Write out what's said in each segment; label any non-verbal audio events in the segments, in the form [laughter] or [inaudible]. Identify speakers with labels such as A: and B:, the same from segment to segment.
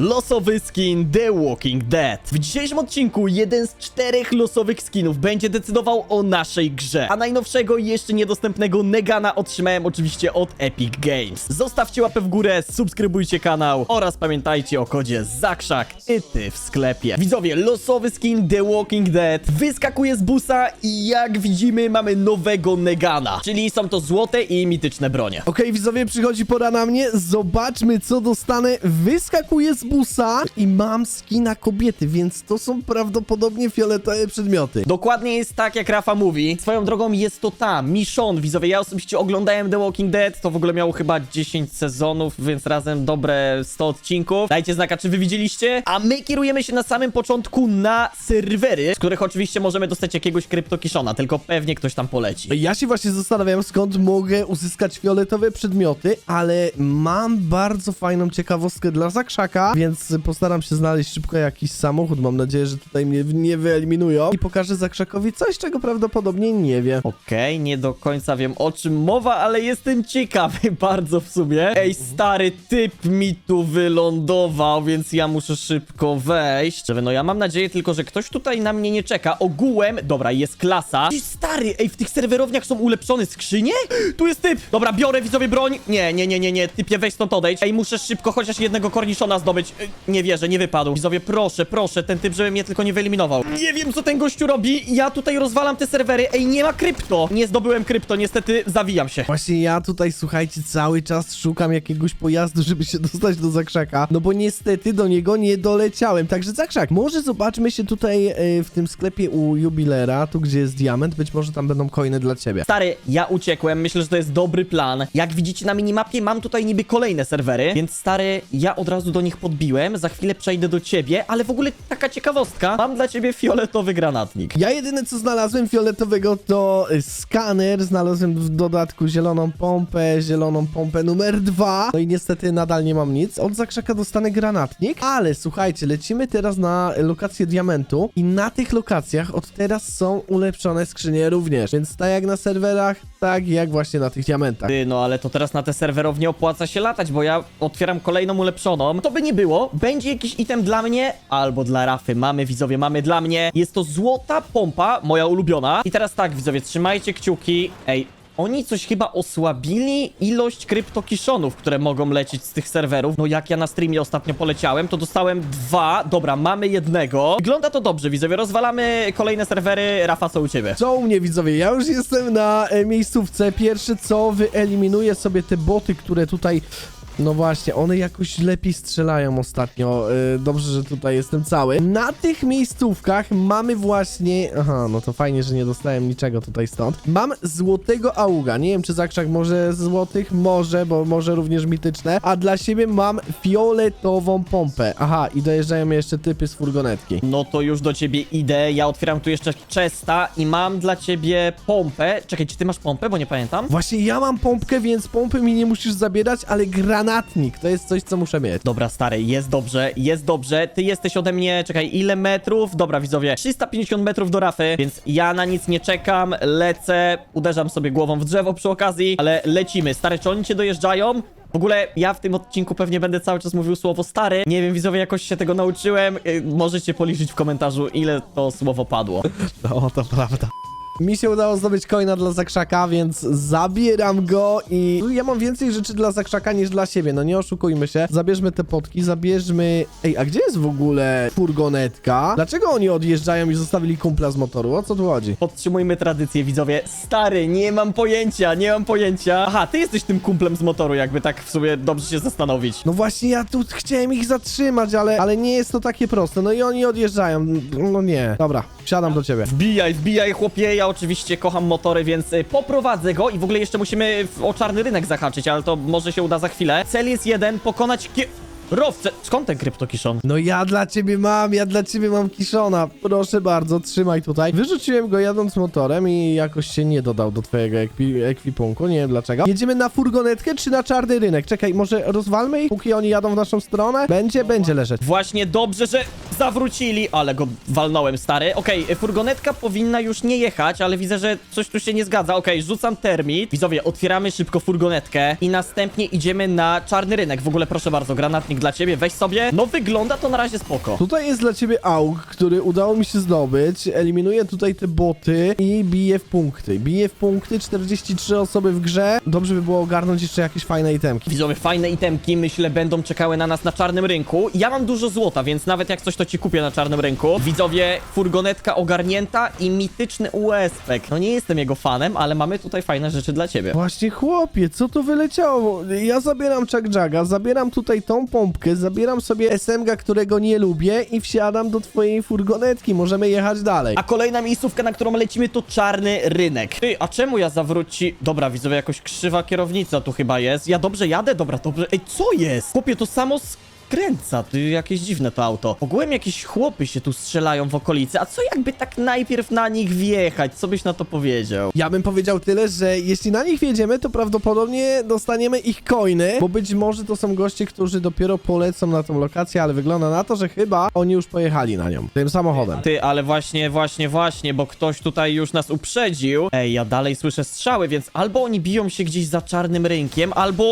A: Losowy skin The Walking Dead. W dzisiejszym odcinku jeden z czterech losowych skinów będzie decydował o naszej grze. A najnowszego jeszcze niedostępnego Negana otrzymałem oczywiście od Epic Games. Zostawcie łapę w górę, subskrybujcie kanał oraz pamiętajcie o kodzie ZAKRZAK i ty w sklepie. Widzowie, losowy skin The Walking Dead wyskakuje z busa i jak widzimy mamy nowego Negana. Czyli są to złote i mityczne bronie.
B: Okej, widzowie, przychodzi pora na mnie. Zobaczmy, co dostanę. Wyskakuję z busa i mam skina kobiety, więc to są prawdopodobnie fioletowe przedmioty.
A: Dokładnie jest tak, jak Rafa mówi. Swoją drogą jest to ta, Michonne. Widzowie, ja osobiście oglądałem The Walking Dead, to w ogóle miało chyba 10 sezonów, więc razem dobre 100 odcinków. Dajcie znaka, czy wy widzieliście. A my kierujemy się na samym początku na serwery, z których oczywiście możemy dostać jakiegoś kryptokiszona, tylko pewnie ktoś tam poleci.
B: Ja się właśnie zastanawiam, skąd mogę uzyskać fioletowe przedmioty, ale mam bardzo fajną ciekawostkę dla Zakrzaka, więc postaram się znaleźć szybko jakiś samochód. Mam nadzieję, że tutaj mnie nie wyeliminują i pokażę Zakrzakowi coś, czego prawdopodobnie nie wie.
A: Okej, nie do końca wiem o czym mowa, ale jestem ciekawy [laughs] bardzo w sumie. Ej, stary typ mi tu wylądował, więc ja muszę szybko wejść. Żeby, no ja mam nadzieję tylko, że ktoś tutaj na mnie nie czeka. Ogółem, dobra, jest klasa. Ej, stary, ej, w tych serwerowniach są ulepszone skrzynie? Tu jest typ. Dobra, biorę widzowie broń. Nie, nie, nie, nie, nie, typie, weź stąd odejdź. Ej, muszę szybko chociaż jednego korniszona zdobyć. Ej, nie wierzę, nie wypadł. Widzowie, proszę, proszę, ten typ, żeby mnie tylko nie wyeliminował. Nie wiem, co ten gościu robi. Ja tutaj rozwalam te serwery. Ej, nie ma krypto. Nie zdobyłem krypto, niestety zawijam się.
B: Właśnie ja tutaj, słuchajcie, cały czas szukam jakiegoś pojazdu, żeby się dostać do Zakrzaka, no bo niestety do niego nie doleciałem. Także Zakrzak, może zobaczmy się tutaj e, w tym sklepie u jubilera, tu gdzie jest diament, być może tam będą coiny dla ciebie.
A: Stary, ja uciekłem, myślę, że to jest dobry plan. Jak widzicie na minimapie, mam tutaj niby kolejne serwery, więc stary, ja od razu do nich podbiłem, za chwilę przejdę do ciebie, ale w ogóle taka ciekawostka, mam dla ciebie fioletowy granatnik.
B: Ja jedyne co znalazłem fioletowego to y, skaner, znalazłem w dodatku zieloną pompę, zieloną pompę numer dwa. No i niestety nadal nie mam nic. Od zakrzaka dostanę granatnik, ale słuchajcie, lecimy teraz na lokację diamentu i na tych lokacjach od teraz są ulepszone skrzynie również. Więc tak jak na serwerach, tak jak właśnie na tych diamentach.
A: Ty, no ale to teraz na te serwerownie opłaca się latać, bo ja otwieram kolejną ulepszoną. To by nie było, będzie jakiś item dla mnie albo dla Rafy. Mamy, widzowie, mamy dla mnie. Jest to złota pompa, moja ulubiona. I teraz tak, widzowie, trzymajcie kciuki. Ej, oni coś chyba osłabili ilość kryptokiszonów, które mogą lecieć z tych serwerów. No jak ja na streamie ostatnio poleciałem, to dostałem dwa. Dobra, mamy jednego. Wygląda to dobrze, widzowie. Rozwalamy kolejne serwery. Rafa, co u ciebie?
B: Co u mnie widzowie? Ja już jestem na e, miejscówce. Pierwsze co, wyeliminuję sobie te boty, które tutaj... No właśnie, one jakoś lepiej strzelają ostatnio. E, dobrze, że tutaj jestem cały. Na tych miejscówkach mamy właśnie... Aha, no to fajnie, że nie dostałem niczego tutaj stąd. Mam złotego auga. Nie wiem, czy zakrzak może złotych? Może, bo może również mityczne. A dla siebie mam fioletową pompę. Aha, i dojeżdżają jeszcze typy z furgonetki.
A: No to już do ciebie idę. Ja otwieram tu jeszcze chesta i mam dla ciebie pompę. Czekaj, czy ty masz pompę, bo nie pamiętam?
B: Właśnie ja mam pompkę, więc pompy mi nie musisz zabierać, ale granatnik to jest coś, co muszę mieć.
A: Dobra, stary, jest dobrze, jest dobrze. Ty jesteś ode mnie, czekaj, ile metrów? Dobra, widzowie, 350 metrów do rafy, więc ja na nic nie czekam, lecę, uderzam sobie głową w drzewo przy okazji, ale lecimy. Stary, czy oni cię dojeżdżają? W ogóle ja w tym odcinku pewnie będę cały czas mówił słowo stary. Nie wiem, widzowie, jakoś się tego nauczyłem. Y, Możecie policzyć w komentarzu, ile to słowo padło. [laughs]
B: No, to prawda. Mi się udało zdobyć coina dla Zakrzaka, więc zabieram go i ja mam więcej rzeczy dla Zakrzaka niż dla siebie, no nie oszukujmy się. Zabierzmy te potki, zabierzmy... Ej, a gdzie jest w ogóle furgonetka? Dlaczego oni odjeżdżają i zostawili kumpla z motoru? O co tu chodzi?
A: Podtrzymujmy tradycję, widzowie. Stary, nie mam pojęcia, nie mam pojęcia. Aha, ty jesteś tym kumplem z motoru, jakby tak w sumie dobrze się zastanowić.
B: No właśnie, ja tu chciałem ich zatrzymać, ale, ale nie jest to takie proste. No i oni odjeżdżają. No nie. Dobra, wsiadam do ciebie.
A: Wbijaj, wbijaj, chłopie, ja oczywiście kocham motory, więc y, poprowadzę go i w ogóle jeszcze musimy o czarny rynek zahaczyć, ale to może się uda za chwilę. Cel jest jeden, pokonać kierowcę. Skąd ten kryptokiszon?
B: No ja dla ciebie mam, ja dla ciebie mam kiszona. Proszę bardzo, trzymaj tutaj. Wyrzuciłem go jadąc motorem i jakoś się nie dodał do twojego ekwi ekwipunku, nie wiem dlaczego. Jedziemy na furgonetkę czy na czarny rynek? Czekaj, może rozwalmy ich, póki oni jadą w naszą stronę? Będzie, będzie leżeć.
A: Właśnie dobrze, że Zawrócili, ale go walnąłem, stary. Okej, furgonetka powinna już nie jechać, ale widzę, że coś tu się nie zgadza. Okej, rzucam termit. Widzowie, otwieramy szybko furgonetkę i następnie idziemy na czarny rynek. W ogóle proszę bardzo, granatnik dla ciebie, weź sobie. No wygląda to na razie spoko.
B: Tutaj jest dla ciebie auk, który udało mi się zdobyć. Eliminuję tutaj te boty i bije w punkty. Bije w punkty, 43 osoby w grze. Dobrze by było ogarnąć jeszcze jakieś fajne itemki.
A: Widzowie, fajne itemki, myślę, będą czekały na nas na czarnym rynku. Ja mam dużo złota, więc nawet jak coś, to ci kupię na czarnym rynku. Widzowie, furgonetka ogarnięta i mityczny USP. No nie jestem jego fanem, ale mamy tutaj fajne rzeczy dla ciebie.
B: Właśnie chłopie, co tu wyleciało? Ja zabieram Chuck zabieram tutaj tą pompkę, zabieram sobie SMG, którego nie lubię i wsiadam do twojej furgonetki. Możemy jechać dalej.
A: A kolejna miejscówka, na którą lecimy, to czarny rynek. Ty, a czemu ja zawróci... Dobra, widzowie, jakoś krzywa kierownica tu chyba jest. Ja dobrze jadę? Dobra, dobrze. Ej, co jest? Chłopie, to samo skręca. Ty, jakieś dziwne to auto. Ogółem jakieś chłopy się tu strzelają w okolicy. A co jakby tak najpierw na nich wjechać? Co byś na to powiedział?
B: Ja bym powiedział tyle, że jeśli na nich wjedziemy, to prawdopodobnie dostaniemy ich coiny, bo być może to są goście, którzy dopiero polecą na tą lokację, ale wygląda na to, że chyba oni już pojechali na nią, tym samochodem.
A: Ty, ale właśnie, właśnie, właśnie, bo ktoś tutaj już nas uprzedził. Ej, ja dalej słyszę strzały, więc albo oni biją się gdzieś za czarnym rynkiem, albo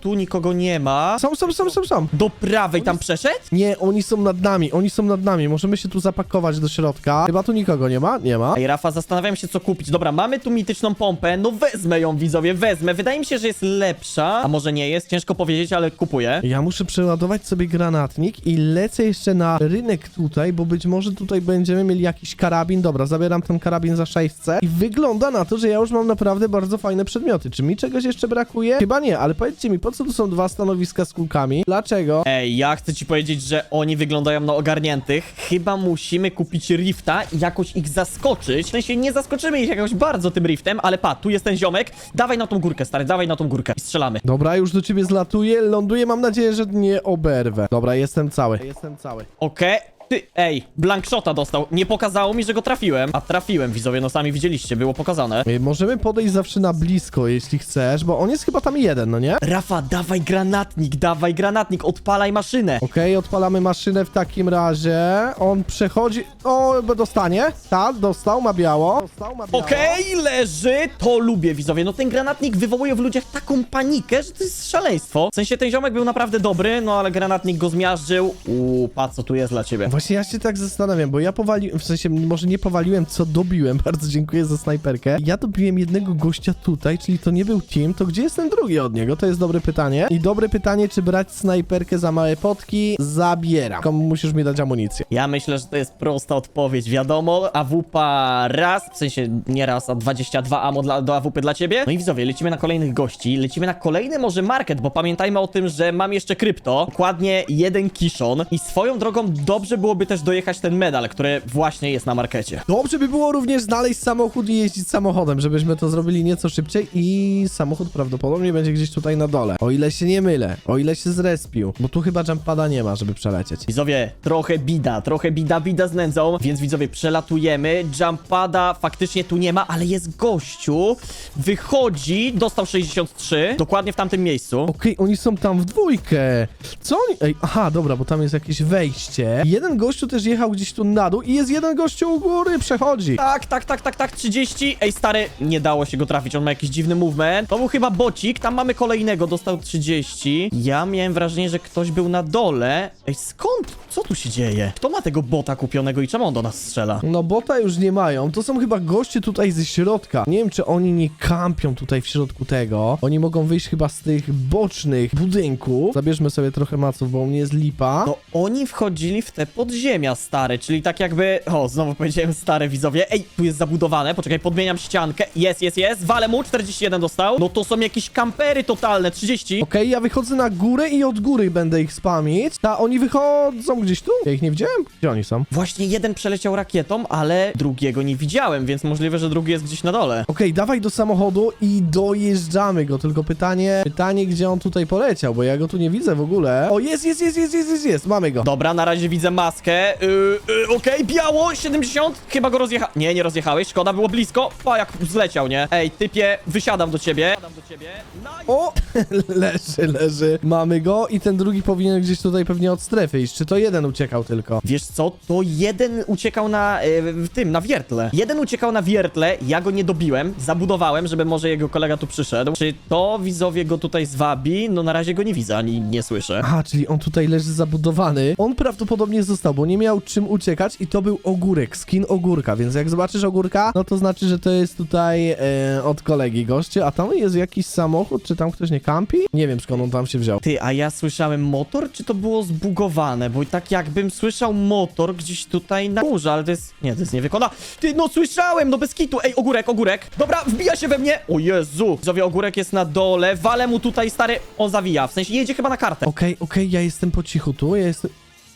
A: tu nikogo nie ma.
B: Są, są, są, są, są.
A: Do prawej tam przeszedł?
B: Nie, oni są nad nami, oni są nad nami, możemy się tu zapakować do środka. Chyba tu nikogo nie ma? Nie ma.
A: Ej, Rafa, zastanawiam się, co kupić. Dobra, mamy tu mityczną pompę. No wezmę ją, widzowie, wezmę. Wydaje mi się, że jest lepsza. A może nie jest? Ciężko powiedzieć, ale kupuję.
B: Ja muszę przeładować sobie granatnik i lecę jeszcze na rynek tutaj, bo być może tutaj będziemy mieli jakiś karabin. Dobra, zabieram ten karabin za 600 i wygląda na to, że ja już mam naprawdę bardzo fajne przedmioty. Czy mi czegoś jeszcze brakuje? Chyba nie, ale powiedzcie mi, po co tu są dwa stanowiska z kulkami? Dlaczego?
A: Ej, ja chcę ci powiedzieć, że oni wyglądają na ogarniętych. Chyba musimy kupić rifta i jakoś ich zaskoczyć. W sensie nie zaskoczymy ich jakoś bardzo tym riftem, ale pa, tu jest ten ziomek. Dawaj na tą górkę, stary, dawaj na tą górkę i strzelamy.
B: Dobra, już do ciebie zlatuję, ląduję, mam nadzieję, że nie oberwę. Dobra, jestem cały. Jestem cały.
A: Okej. Ty, ej, blankshota dostał. Nie pokazało mi, że go trafiłem. A trafiłem, widzowie, no sami widzieliście, było pokazane.
B: Ej, Możemy podejść zawsze na blisko, jeśli chcesz, bo on jest chyba tam jeden, no nie?
A: Rafa, dawaj granatnik, dawaj granatnik, odpalaj maszynę.
B: Okej, odpalamy maszynę w takim razie. On przechodzi. O, bo dostanie. Tak, dostał, ma biało. Dostał, ma biało.
A: Okej, leży, to lubię, widzowie. No ten granatnik wywołuje w ludziach taką panikę, że to jest szaleństwo. W sensie ten ziomek był naprawdę dobry, no ale granatnik go zmiażdżył. Uuu, patrz co tu jest dla ciebie.
B: Właśnie ja się tak zastanawiam, bo ja powaliłem, w sensie może nie powaliłem, co dobiłem, [laughs] bardzo dziękuję za snajperkę. Ja dobiłem jednego gościa tutaj, czyli to nie był team, to gdzie jest ten drugi od niego? To jest dobre pytanie. I dobre pytanie, czy brać snajperkę za małe potki? Zabieram. Komu musisz mi dać amunicję.
A: Ja myślę, że to jest prosta odpowiedź. Wiadomo, AWP raz, w sensie nie raz, a 22 amo dla, do AWP dla ciebie. No i widzowie, lecimy na kolejnych gości, lecimy na kolejny może market, bo pamiętajmy o tym, że mam jeszcze krypto, dokładnie jeden kiszon i swoją drogą dobrze byłoby też dojechać ten medal, który właśnie jest na markecie.
B: Dobrze by było również znaleźć samochód i jeździć samochodem, żebyśmy to zrobili nieco szybciej i samochód prawdopodobnie będzie gdzieś tutaj na dole. O ile się nie mylę, o ile się zrespił, bo tu chyba jumpada nie ma, żeby przelecieć.
A: Widzowie, trochę bida, trochę bida, bida z nędzą, więc widzowie, przelatujemy, jumpada faktycznie tu nie ma, ale jest gościu, wychodzi, dostał 63, dokładnie w tamtym miejscu.
B: Okej, oni są tam w dwójkę. Co oni... Ej, aha, dobra, bo tam jest jakieś wejście. Jeden gościu też jechał gdzieś tu na dół i jest jeden gościu u góry, przechodzi.
A: Tak, tak, tak, tak, tak, 30. Ej, stary, nie dało się go trafić, on ma jakiś dziwny movement. To był chyba bocik, tam mamy kolejnego, dostał 30. Ja miałem wrażenie, że ktoś był na dole. Ej, skąd? Co tu się dzieje? Kto ma tego bota kupionego i czemu on do nas strzela?
B: No bota już nie mają, to są chyba goście tutaj ze środka. Nie wiem, czy oni nie kampią tutaj w środku tego. Oni mogą wyjść chyba z tych bocznych budynków. Zabierzmy sobie trochę maców, bo u mnie jest lipa.
A: To oni wchodzili w te podziemia stare, czyli tak jakby... O, znowu powiedziałem stare widzowie. Ej, tu jest zabudowane, poczekaj, podmieniam ściankę. Jest, jest, jest. Walę mu, 41 dostał. No to są jakieś kampery totalne, 30.
B: Okej, ja wychodzę na górę i od góry będę ich spamić. A oni wychodzą gdzieś tu? Ja ich nie widziałem? Gdzie oni są?
A: Właśnie jeden przeleciał rakietą, ale drugiego nie widziałem, więc możliwe, że drugi jest gdzieś na dole.
B: Okej, dawaj do samochodu i dojeżdżamy go. Tylko pytanie, pytanie, gdzie on tutaj poleciał, bo ja go tu nie widzę w ogóle. O, jest, jest, jest, jest, jest, jest, jest. mamy go.
A: Dobra, na razie widzę masę. Maskę. Yy, yy, Okej, biało, 70. Chyba go rozjecha... Nie, nie rozjechałeś, szkoda, było blisko. Pa, jak zleciał, nie? Ej, typie, wysiadam do ciebie. Wysiadam do ciebie. Nice.
B: O! [laughs] leży, leży. Mamy go i ten drugi powinien gdzieś tutaj pewnie od strefy iść. Czy to jeden uciekał tylko?
A: Wiesz co, to jeden uciekał na e, w tym, na wiertle. Jeden uciekał na wiertle, ja go nie dobiłem, zabudowałem, żeby może jego kolega tu przyszedł. Czy to widzowie go tutaj zwabi? No na razie go nie widzę, ani nie słyszę.
B: Aha, czyli on tutaj leży zabudowany. On prawdopodobnie został, bo nie miał czym uciekać i to był ogórek, skin ogórka, więc jak zobaczysz ogórka, no to znaczy, że to jest tutaj e, od kolegi goście, a tam jest jakiś samochód, czy tam ktoś nie kampi? Nie wiem skąd on tam się wziął.
A: Ty, a ja słyszałem motor, czy to było zbugowane? Bo tak jakbym słyszał motor gdzieś tutaj na górze, ale to jest... Nie, to jest niewykona. Ty, no słyszałem, no bez kitu. Ej, ogórek, ogórek. Dobra, wbija się we mnie. O Jezu. Widzowie, ogórek jest na dole. Walę mu tutaj, stary, on zawija. W sensie jedzie chyba na kartę.
B: Okej, okej, ja jestem po cichu tu, ja jestem...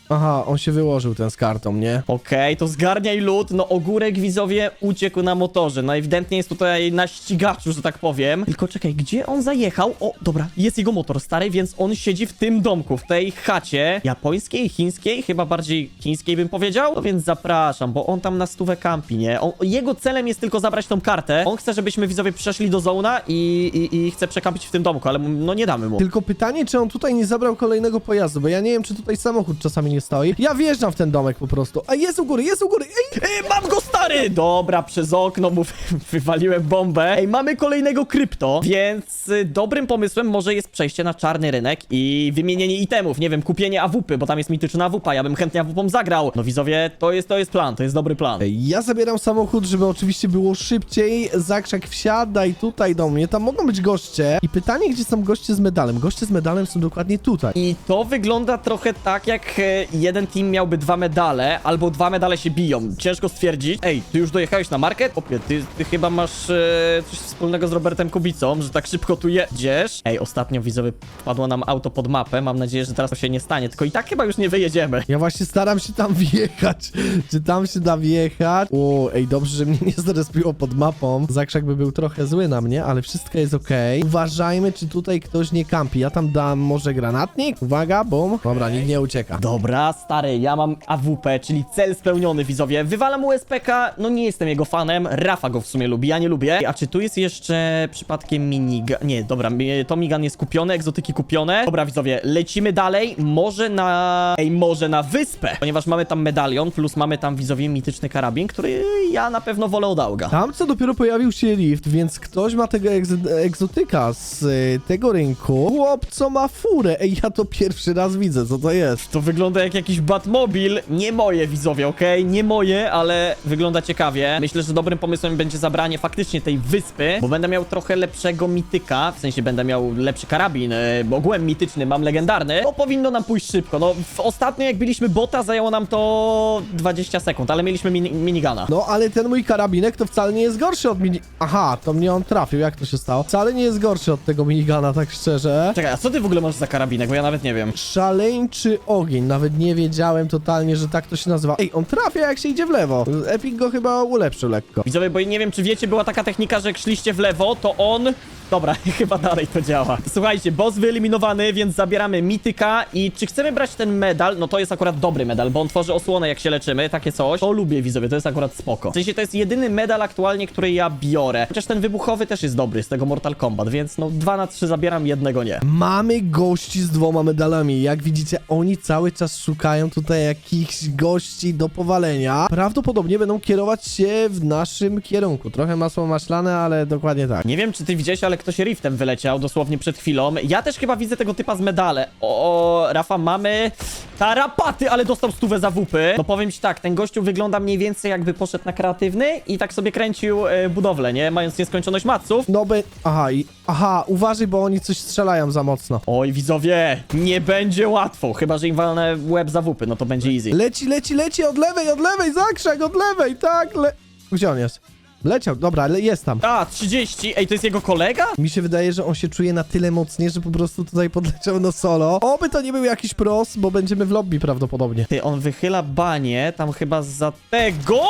B: Aha, on się wyłożył ten z kartą, nie?
A: Okej, to zgarniaj lód. No ogórek widzowie uciekł na motorze. No ewidentnie jest tutaj na ścigaczu, że tak powiem. Tylko czekaj, gdzie on zajechał? O, dobra, jest jego motor stary, więc on siedzi w tym domku, w tej chacie japońskiej, chińskiej, chyba bardziej chińskiej bym powiedział. No więc zapraszam, bo on tam na stówę kampi, nie? On, jego celem jest tylko zabrać tą kartę. On chce, żebyśmy widzowie przeszli do zona i, i, i chce przekampić w tym domku, ale no nie damy mu.
B: Tylko pytanie, czy on tutaj nie zabrał kolejnego pojazdu, bo ja nie wiem, czy tutaj samochód czasami nie stoi. Ja wjeżdżam w ten domek po prostu. A jest u góry, jest u góry, ej!
A: Ej, mam go stary! Dobra, przez okno mu [laughs] wywaliłem bombę. Ej, mamy kolejnego krypto, więc y, dobrym pomysłem może jest przejście na czarny rynek i wymienienie itemów. Nie wiem, kupienie AWP, bo tam jest mityczna AWP, ja bym chętnie AWP zagrał. No widzowie, to jest, to jest plan, to jest dobry plan.
B: Ja zabieram samochód, żeby oczywiście było szybciej. Zakrzak wsiadaj tutaj do mnie, tam mogą być goście. I pytanie, gdzie są goście z medalem? Goście z medalem są dokładnie tutaj.
A: I to wygląda trochę tak, jak e, jeden team miałby dwa medale, albo dwa medale się biją. Ciężko stwierdzić. Ej, ty już dojechałeś na market? Opie, ty, ty chyba masz e, coś wspólnego z Robertem Kubicą, że tak szybko tu jedziesz. Ej, ostatnio widzowie wpadło nam auto pod mapę. Mam nadzieję, że teraz to się nie stanie, tylko i tak chyba już nie wyjedziemy.
B: Ja właśnie staram się tam [laughs] wjechać. Czy tam się da wjechać? O, ej, dobrze, że mnie nie zrespiło pod mapą. Zakrzak by był trochę zły na mnie, ale wszystko jest okej. Uważajmy, czy tutaj ktoś nie kampi. Ja tam dam może granatnik. Uwaga, bum. Dobra, nikt nie ucieka.
A: Dobra, stary, ja mam AWP, czyli cel spełniony, widzowie. Wywalam USPK, no nie jestem jego fanem. Rafa go w sumie lubi, ja nie lubię. A czy tu jest jeszcze przypadkiem minigun? Nie, dobra, to migan jest kupione, egzotyki kupione. Dobra, widzowie, lecimy dalej. Może na... Ej, może na wyspę, ponieważ mamy tam medalion, plus mamy tam, widzowie, mityczny karabin, który ja na pewno wolę od Auga.
B: Tam co dopiero pojawił się lift, więc ktoś ma tego egz- egzotyka z y, tego rynku. Chłop, co ma furę. Ej, ja to pierwszy raz widzę, co to jest.
A: To wygląda jak jakiś Batmobil. Nie moje, widzowie, okej? Nie moje, ale wygląda ciekawie. Myślę, że dobrym pomysłem będzie zabranie faktycznie tej wyspy, bo będę miał trochę lepszego mityka, w sensie będę miał lepszy karabin, e, bo ogółem mityczny mam legendarny. To powinno nam pójść szybko. No, w ostatnio jak biliśmy bota, zajęło nam to 20 sekund, ale mieliśmy mini minigana.
B: No, ale ten mój karabinek to wcale nie jest gorszy od mini... Aha, to mnie on trafił, jak to się stało? Wcale nie jest gorszy od tego minigana, tak szczerze.
A: Czekaj, a co ty w ogóle masz za karabinek, bo ja nawet nie wiem.
B: Szaleńczy ogień, nawet nie wiedziałem totalnie, że tak to się nazywa. Ej, on trafia jak się idzie w lewo. Epic go chyba ulepszył lekko.
A: Widzowie, bo nie wiem, czy wiecie, była taka technika, że jak szliście w lewo, to on... Dobra, [laughs] chyba dalej to działa. Słuchajcie, boss wyeliminowany, więc zabieramy mityka i czy chcemy brać ten medal? No to jest akurat dobry medal, bo on tworzy osłonę jak się leczymy, takie coś. To lubię, widzowie, to jest akurat spoko. W sensie to jest jedyny medal aktualnie, który ja biorę. Chociaż ten wybuchowy też jest dobry z tego Mortal Kombat, więc no 2 na 3 zabieram, jednego nie.
B: Mamy gości z dwoma medalami. Jak widzicie, oni cały czas szukają tutaj jakichś gości do powalenia. Prawdopodobnie będą kierować się w naszym kierunku. Trochę masło maślane, ale dokładnie tak.
A: Nie wiem, czy ty widziałeś, ale ktoś riftem wyleciał dosłownie przed chwilą. Ja też chyba widzę tego typa z medale. O, Rafa, mamy tarapaty, ale dostał stówę za wupy. No powiem ci tak, ten gościu wygląda mniej więcej jakby poszedł na kreatywny i tak sobie kręcił e, budowlę, nie? Mając nieskończoność maców.
B: No by... Aha, i... Aha, uważaj, bo oni coś strzelają za mocno.
A: Oj, widzowie, nie będzie łatwo. Chyba, że im walnę łeb za wupy, no to będzie easy.
B: Leci, leci, leci od lewej, od lewej, zakrzak, od lewej, tak, le... Gdzie on jest? Leciał, dobra, ale jest tam.
A: A, 30. Ej, to jest jego kolega?
B: Mi się wydaje, że on się czuje na tyle mocnie, że po prostu tutaj podleciał na solo. Oby to nie był jakiś pros, bo będziemy w lobby prawdopodobnie.
A: Ty, on wychyla banie tam chyba za tego.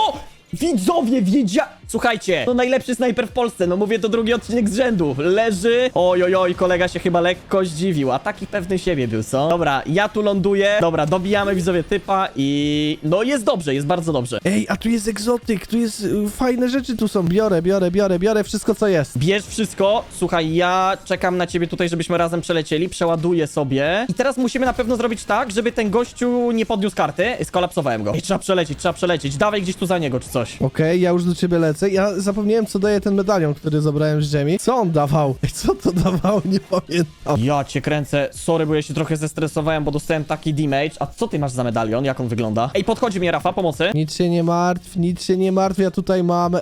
A: Widzowie, wiedzia... Słuchajcie, to najlepszy snajper w Polsce, no mówię to drugi odcinek z rzędu. Leży. Oj, oj, oj, kolega się chyba lekko zdziwił, a taki pewny siebie był, co? Dobra, ja tu ląduję. Dobra, dobijamy widzowie typa i... No jest dobrze, jest bardzo dobrze.
B: Ej, a tu jest egzotyk, tu jest y, fajne rzeczy tu są. Biorę, biorę, biorę, biorę wszystko co jest.
A: Bierz wszystko. Słuchaj, ja czekam na ciebie tutaj, żebyśmy razem przelecieli. Przeładuję sobie. I teraz musimy na pewno zrobić tak, żeby ten gościu nie podniósł karty. Skolapsowałem go. Ej, trzeba przelecieć, trzeba przelecieć. Dawaj gdzieś tu za niego, czy coś.
B: Okej, ja już do ciebie lecę. Ja zapomniałem co daje ten medalion, który zabrałem z ziemi. Co on dawał? Ej, co to dawało? Nie pamiętam.
A: Ja cię kręcę. Sorry, bo ja się trochę zestresowałem, bo dostałem taki damage. A co ty masz za medalion? Jak on wygląda? Ej, podchodzi mnie Rafa, pomocy.
B: Nic się nie martw, nic się nie martw. Ja tutaj mam e,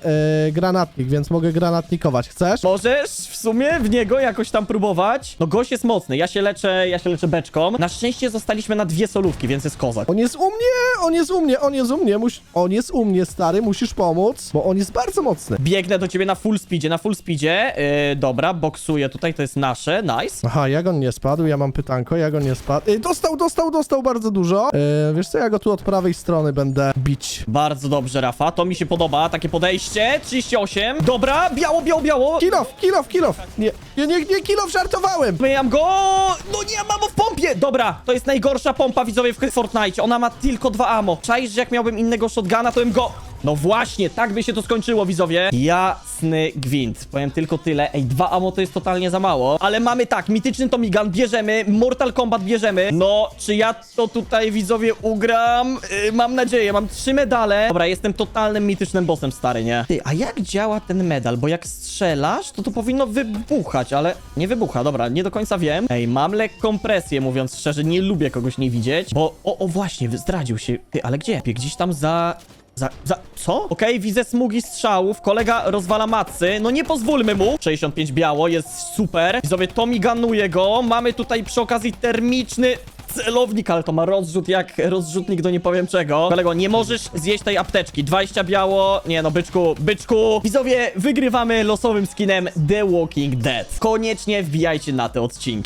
B: granatnik, więc mogę granatnikować. Chcesz?
A: Możesz w sumie w niego jakoś tam próbować. No gość jest mocny. Ja się leczę, ja się leczę beczką. Na szczęście zostaliśmy na dwie solówki, więc jest kozak.
B: On jest u mnie, on jest u mnie, on jest u mnie, Muś... on jest u mnie, stary, musisz pomóc, bo on jest bardzo mocny.
A: Biegnę do ciebie na full speedzie, na full speedzie. Yy, dobra, boksuję tutaj, to jest nasze, nice.
B: Aha, jak on nie spadł? Ja mam pytanko, jak on nie spadł? Ej, dostał, dostał, dostał bardzo dużo. E, wiesz co, ja go tu od prawej strony będę bić.
A: Bardzo dobrze, Rafa, to mi się podoba, takie podejście. 38. Dobra, biało, biało, biało.
B: Kilof, kilof, kilof! Nie, nie, nie, nie kilof, żartowałem!
A: Myjam go! No nie, mam w pompie! Dobra, to jest najgorsza pompa widzowie w Fortnite. Ona ma tylko dwa ammo. Czaisz, że jak miałbym innego shotguna, to bym go... No właśnie, tak by się to skończyło, widzowie. Jasny gwint. Powiem tylko tyle. Ej, dwa ammo to jest totalnie za mało. Ale mamy tak, mityczny Tommy Gun bierzemy, Mortal Kombat bierzemy. No, czy ja to tutaj, widzowie, ugram? Yy, mam nadzieję, mam trzy medale. Dobra, jestem totalnym mitycznym bossem, stary, nie? Ty, a jak działa ten medal? Bo jak strzelasz, to to powinno wybuchać, ale nie wybucha. Dobra, nie do końca wiem. Ej, mam lekką presję, mówiąc szczerze, nie lubię kogoś nie widzieć, bo... O, o, właśnie, zdradził się. Ty, ale gdzie? Gdzieś tam za... Za, za, co? Okej, widzę smugi strzałów, kolega rozwala macy, no nie pozwólmy mu. 65 biało, jest super. Widzowie, to miganuje go, mamy tutaj przy okazji termiczny celownik, ale to ma rozrzut jak rozrzutnik do nie powiem czego. Kolego, nie możesz zjeść tej apteczki. 20 biało, nie no, byczku, byczku. Widzowie, wygrywamy losowym skinem The Walking Dead. Koniecznie wbijajcie na te odcinki.